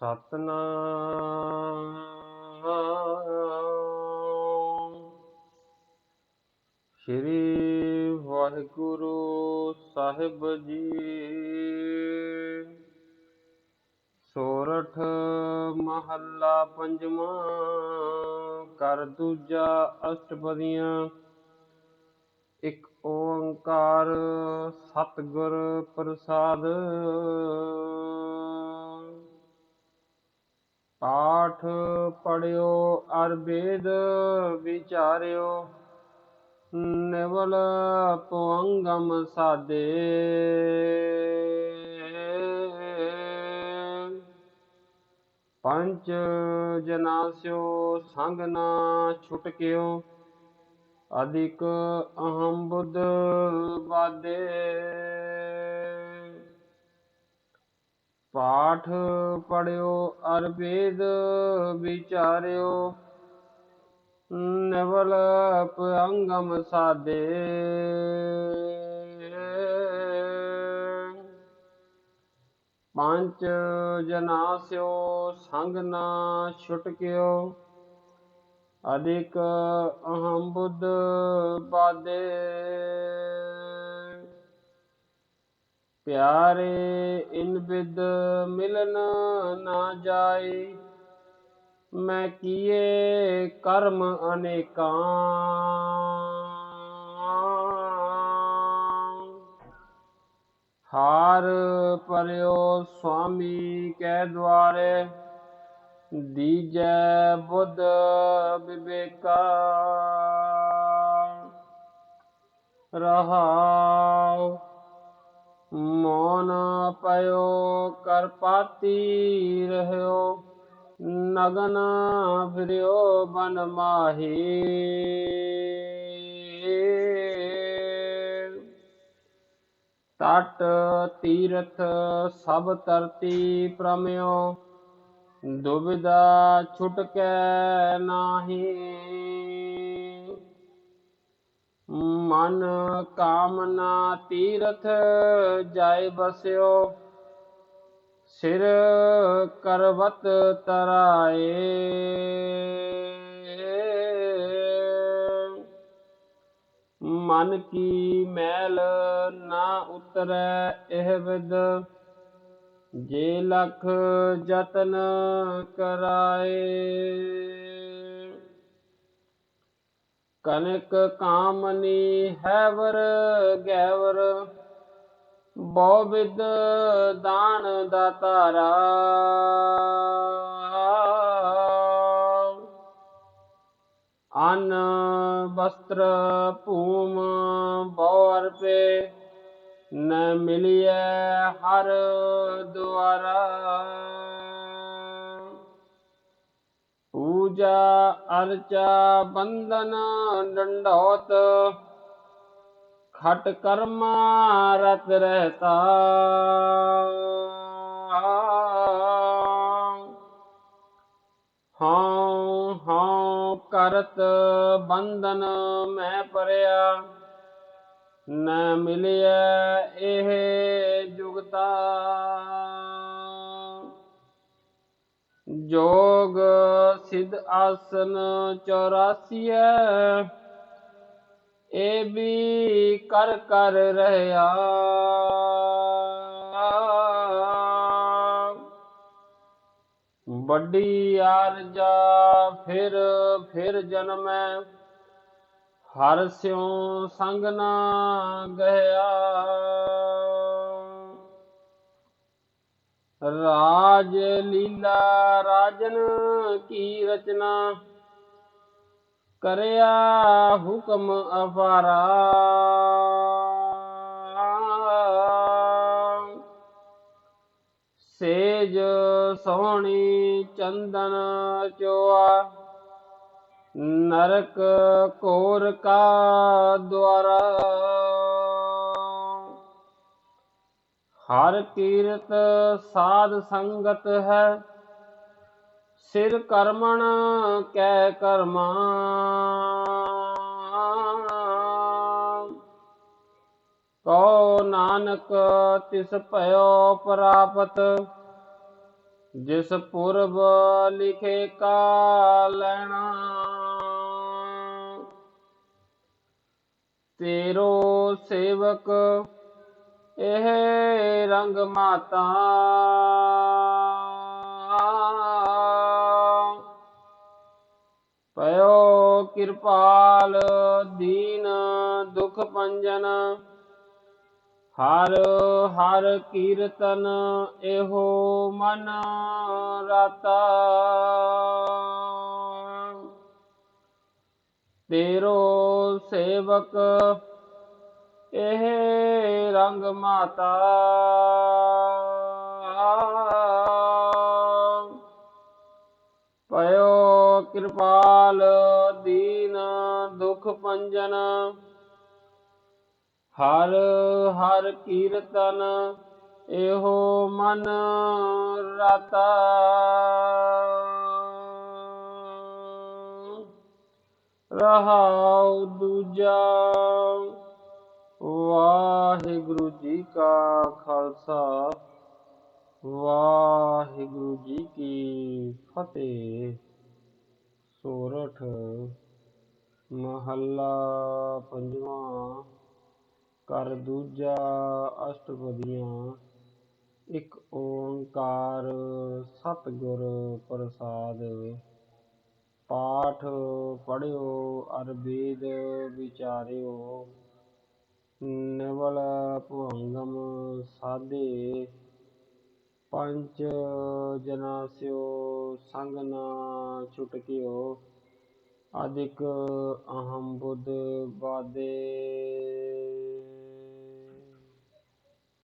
ਸਤਨਾਮ। ਸ੍ਰੀ ਵਾਹਿਗੁਰੂ ਸਾਹਿਬ ਜੀ। ਸੋਰਠ ਮਹੱਲਾ ਪੰਜਵਾਂ ਕਰ ਦੂਜਾ ਅਸ਼ਟਪਦੀਆਂ। ਇੱਕ ਓੰਕਾਰ ਸਤਿਗੁਰ ਪ੍ਰਸਾਦ। ਪਾਠ ਪੜਿਓ ਅਰ ਵੇਦ ਵਿਚਾਰਿਓ। ਨਿਵਲ ਪਵੰਗਮ ਸਾਦੇ। ਪੰਚ ਜਨਾਸਿਓ, ਸੰਗ ਨਾ ਛੁਟਕਿਓ ਅਧਿਕ ਅਹੰ ਬੁੱਧ ਬਾਦੇ ਪਾਠ ਪੜਿਓ ਅਰ ਵੇਦ ਵਿਚਾਰਿਓ। ਨਿਵਲ ਅੰਗਮ ਸਾਦੇ। ਪੰਜ ਜਨਾਸਿਓ ਸੰਗ ਨਾ ਛੁਟਕਿਓ ਅਧਿਕ ਅਹੰ ਬੁੱਧ ਬਾਦੇ। ਪਿਆਰੇ, ਇਨ ਬਿਦ ਮਿਲਨ ਨਾ ਜਾਏ, ਮੈਂ ਕੀਏ ਕਰਮ ਅਨੇਕਾਂ। ਹਾਰ ਪਰਿਓ ਸੁਆਮੀ ਕੈ ਦੁਆਰੇ, ਦੀਜੈ ਬੁੱਧ ਵਿਵੇਕਾ ਰਹਾਉ ਮੋਨ ਪਇਓ, ਕਰ ਪਾਤੀ ਰਹਿਓ। ਨਗਨ ਫਿਰਿਓ ਬਨ ਮਾਹੀ। ਤਟ ਤੀਰਥ ਸਭ ਤਰਤੀ ਪ੍ਰਮਿਓ, ਦੁਬਿਧਾ ਛੁਟਕੈ ਨਾਹੀ। ਮਨ ਕਾਮਨਾ ਤੀਰਥ ਜਾਇ ਬਸਿਓ, ਸਿਰ ਕਰਵਤ ਤਰਾਏ। ਮਨ ਕੀ ਮੈਲ ਨਾ ਉਤਰੈ ਇਹ ਵਿਦ, ਜੇ ਲਖ ਜਤਨ ਕਰਾਏ। ਕਨਕ ਕਾਮਨੀ ਹੈਵਰ ਗੈਵਰ, ਬਹੁ ਵਿਦ ਦਾਨ ਦਾਤਾਰਾ ਅਨ ਵਸਤਰ ਭੂਮ ਬਹੁ ਅਰਪੇ, ਨ ਮਿਲਿਐ ਹਰ ਦੁਆਰਾ। ਪੂਜਾ ਅਰਚਾ ਬੰਦਨ ਡੰਡੋਤ ਖਟ ਕਰਮਾ ਰਤ ਰਹਤਾ ਹਾਂ ਹਾਂ ਕਰਤ ਬੰਦਨ ਮੈਂ ਪਰਿਆ ਨ ਮਿਲਿਆ ਇਹ ਜੁਗਤਾ ਜੋਗ ਸਿਧ ਆਸਨ 84 ਇਹ ਵੀ ਕਰ ਕਰ ਰਹਾ। ਵੱਡੀ ਆਰਜਾ ਫਿਰ ਫਿਰ ਜਨਮੈ, ਹਰ ਸਿਉ ਸੰਗ ਨਾ ਗਿਆ ਰਾਜ ਲੀਲਾ ਰਾਜਨ ਕੀ ਰਚਨਾ? ਕਰਿਆ ਹੁਕਮ ਅਫਾਰਾ ਸੇਜ ਸੋਹਣੀ ਚੰਦਨ ਚੋਆ। ਨਰਕ ਕੋਰ ਕਾ ਦੁਆਰਾ। ਹਰ ਕੀਰਤ ਸਾਧ ਸੰਗਤ ਹੈ, ਸਿਰ ਕਰਮਣ ਕੈ ਕਰਮਾ। ਕੋ ਨਾਨਕ ਤਿਸ ਭਇਓ ਪ੍ਰਾਪਤ, ਜਿਸ ਪੁਰਬ ਲਿਖੇ ਕਾ ਲੈਣਾ। ਤੇਰੋ ਸੇਵਕ ਇਹ ਰੰਗ ਮਾਤਾ। ਪਇਓ ਕਿਰਪਾਲ, ਦੀਨ ਦੁਖ ਪੰਜਨ। ਹਰ ਹਰ ਕੀਰਤਨ ਇਹੋ ਮਨ ਰਤਾ। ਤੇਰੋ ਸੇਵਕ, ਇਹ ਰੰਗ ਮਾਤਾ। ਪਇਓ ਕਿਰਪਾਲ ਦੀਨ ਦੁਖ ਪੰਜਨ। ਹਰ ਹਰ ਕੀਰਤਨ ਇਹੋ ਮਨ ਰਤਾ। ਰਹਾਉ ਦੂਜਾ ਵਾਹਿਗੁਰੂ ਜੀ ਕਾ ਖਾਲਸਾ, ਵਾਹਿਗੁਰੂ ਜੀ ਕੀ ਫਤਿਹ। ਸੋਰਠ ਮਹੱਲਾ ਪੰਜਵਾਂ ਕਰ ਦੂਜਾ ਅਸ਼ਟਪਦੀਆਂ, ਇੱਕ ਓੰਕਾਰ ਸਤਿਗੁਰ ਪ੍ਰਸਾਦ। ਪਾਠ ਪੜਿਓ ਅਰ ਵਿਚਾਰਿਓ। ਨਿਵਲ ਭੁੰਗਮ ਸਾਧੇ ਪੰਚ ਜਨਾਸਿਓ ਸੰਗ ਨਾ ਛੁਟਕਿਓ ਅਧਿਕ ਅਹੰ ਬੁੱਧ ਬਾਦੇ